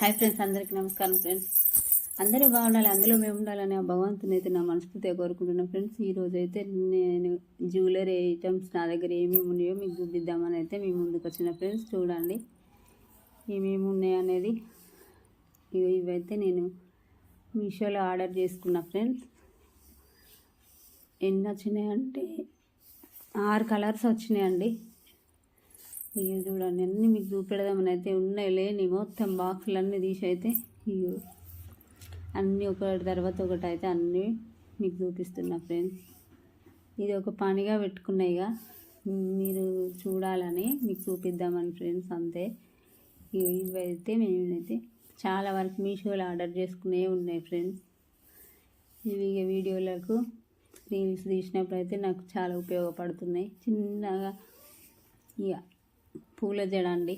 Hi friends అందరికీ నమస్కారం friends. అందరూ బాగుండాలి అందులో మేము ఉండాలని ఆ భగవంతుని అయితే నా మనస్ఫూర్తిగా కోరుకుంటున్నాను ఫ్రెండ్స్. ఈరోజు అయితే నేను జ్యువెలరీ ఐటమ్స్ నా దగ్గర ఏమేమి ఉన్నాయో మీకు చూపిద్దామని అయితే మీ ముందుకు వచ్చిన ఫ్రెండ్స్. చూడండి ఏమేమి ఉన్నాయనేది ఇవైతే నేను మీషోలో ఆర్డర్ చేసుకున్న ఫ్రెండ్స్. ఎన్ని వచ్చినాయంటే ఆరు కలర్స్ వచ్చినాయండి. ఇవి చూడండి అన్నీ మీకు చూపెడదామని అయితే ఉన్నాయి. లేని మొత్తం బాక్సులు అన్నీ తీసి అయితే ఇవి అన్నీ ఒకటి తర్వాత ఒకటి అయితే అన్నీ మీకు చూపిస్తున్నా ఫ్రెండ్స్. ఇది ఒక పనిగా పెట్టుకున్నాయి ఇక. మీరు చూడాలని మీకు చూపిద్దామని ఫ్రెండ్స్ అంతే. ఇవి ఇవైతే మేమైతే చాలా వరకు మీషోలో ఆర్డర్ చేసుకునే ఉన్నాయి ఫ్రెండ్స్. ఇవి ఇక వీడియోలకు రీల్స్ తీసినప్పుడు అయితే నాకు చాలా ఉపయోగపడుతున్నాయి. చిన్నగా ఇక పూల జడ అండి.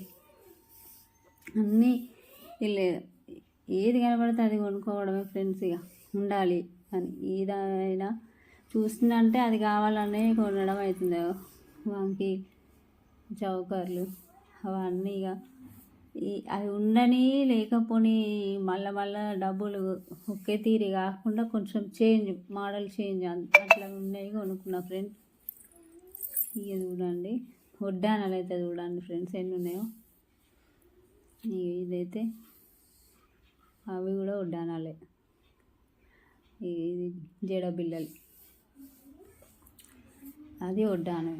అన్నీ వీళ్ళు ఏది కనబడితే అది కొనుక్కోవడమే ఫ్రెండ్స్ ఇక ఉండాలి. అని ఏదైనా చూస్తుందంటే అది కావాలనే కొనడం అవుతుంది. వానికి చౌకర్లు అవన్నీ ఇక అవి అది ఉండని లేకపోని మళ్ళీ మళ్ళీ డబ్బులు ఒకే తీరి కాకుండా కొంచెం చేంజ్ మోడల్ చేంజ్ అట్లా ఉన్నాయి కొనుక్కున్నా ఫ్రెండ్స్ ఇక చూడండి. వడ్డానాలు అయితే చూడండి ఫ్రెండ్స్ ఎన్ని ఉన్నాయో ఇదైతే అవి కూడా వడ్డానాలే ఇది జడ బిల్లలు అది వడ్డాను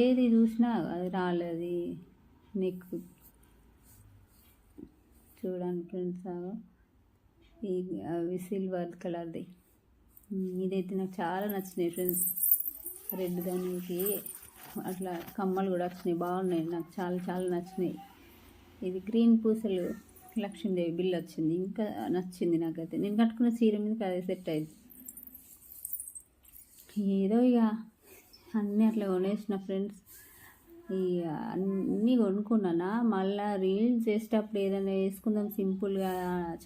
ఏది చూసినా అది రాలేదు నెక్. చూడండి ఫ్రెండ్స్ ఈ అవి సిల్వర్ కలర్ది. ఇదైతే నాకు చాలా నచ్చినాయి ఫ్రెండ్స్. రెడ్ దానికి అట్లా కమ్మలు కూడా వచ్చినాయి. బాగున్నాయి. నాకు చాలా చాలా నచ్చినాయి. ఇది గ్రీన్ పూసలు లక్ష్మీదేవి బిల్ వచ్చింది. ఇంకా నచ్చింది నాకైతే. నేను కట్టుకున్న చీర మీద అదే సెట్ అయింది. ఏదో ఇక అన్నీ అట్లా కొనేసిన ఫ్రెండ్స్. ఇక అన్నీ కొనుక్కున్నానా? మళ్ళీ రీల్స్ చేసేటప్పుడు ఏదైనా వేసుకుందాం సింపుల్గా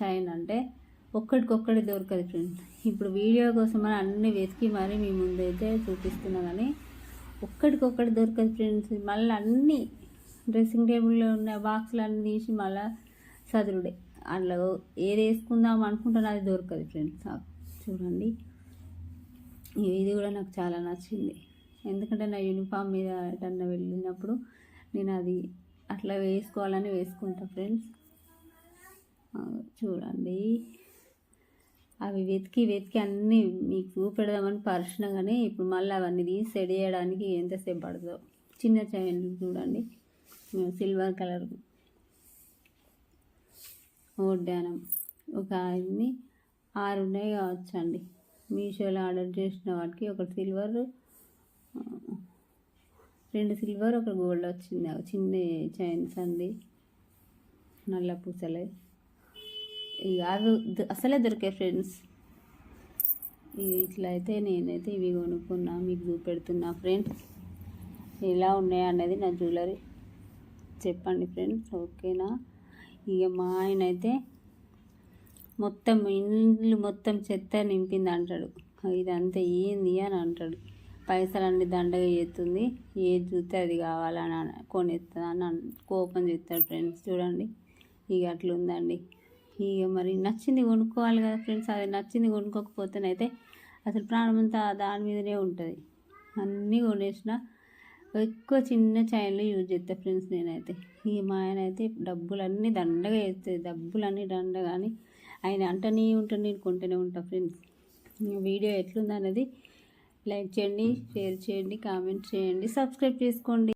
చైన్ అంటే ఒక్కడికొక్కడే దొరకదు ఫ్రెండ్స్ ఇప్పుడు వీడియో కోసం అని అన్నీ వెతికి మరీ మీ ముందైతే చూపిస్తున్నా కానీ ఒక్కడికొక్కటి దొరకదు ఫ్రెండ్స్. మళ్ళీ అన్నీ డ్రెస్సింగ్ టేబుల్లో ఉన్న బాక్సులు అన్నీ తీసి మళ్ళీ సదురుడే. అందులో ఏది వేసుకుందాం అనుకుంటాను అది దొరకదు ఫ్రెండ్స్. చూడండి. ఇది కూడా నాకు చాలా నచ్చింది. ఎందుకంటే నా యూనిఫామ్ మీద ఎటన్నా వెళ్ళినప్పుడు నేను అది అట్లా వేసుకోవాలని వేసుకుంటా ఫ్రెండ్స్. చూడండి. అవి వెతికి వెతికి అన్నీ మీకు చూపెడదామని పరిచిన కానీ ఇప్పుడు మళ్ళీ అవన్నీ తీసి సెట్ చేయడానికి ఎంతసేపు పడుతుందో. చిన్న చైన్ చూడండి. Silver colour. ఓడ్డానం ఒక అన్ని ఆరు ఉన్నాయి కావచ్చండి మీషోలో ఆర్డర్ చేసిన వాటికి ఒక సిల్వర్ రెండు సిల్వర్ ఒక గోల్డ్ వచ్చింది. చిన్న చైన్స్ అండి. నల్ల పూసలే అవి అసలే దొరికాయి ఫ్రెండ్స్. ఇట్లా అయితే నేనైతే ఇవి కొనుక్కున్నా మీకు చూపెడుతున్నా ఫ్రెండ్స్. ఎలా ఉన్నాయి అనేది నా జ్యువెలరీ. చెప్పండి ఫ్రెండ్స్ ఓకేనా? ఇక మా ఆయన అయితే మొత్తం ఇల్లు మొత్తం చెత్త నింపింది అంటాడు. ఇదంతా ఏంది అని అంటాడు. పైసలన్నీ దండగా చేస్తుంది. ఏది చూస్తే అది కావాలని కొనేస్తుంది అని కోపం చేస్తాడు ఫ్రెండ్స్. చూడండి ఇక అట్లుందండి. ఇక మరి నచ్చింది కొనుక్కోవాలి కదా ఫ్రెండ్స్. అది నచ్చింది కొనుక్కోకపోతేనైతే అసలు ప్రాణం అంతా దాని మీదనే ఉంటుంది. అన్నీ కొనేసిన ఎక్కువ చిన్న చైన్లు యూజ్ చేస్తా ఫ్రెండ్స్ నేనైతే. ఈ మా ఆయన అయితే డబ్బులన్నీ దండగా వేస్తుంది డబ్బులన్నీ దండ కానీ ఆయన అంటనే ఉంటాను నేను కొంటూనే ఉంటాను ఫ్రెండ్స్. వీడియో ఎట్లుందనేది లైక్ చేయండి షేర్ చేయండి కామెంట్ చేయండి సబ్స్క్రైబ్ చేసుకోండి.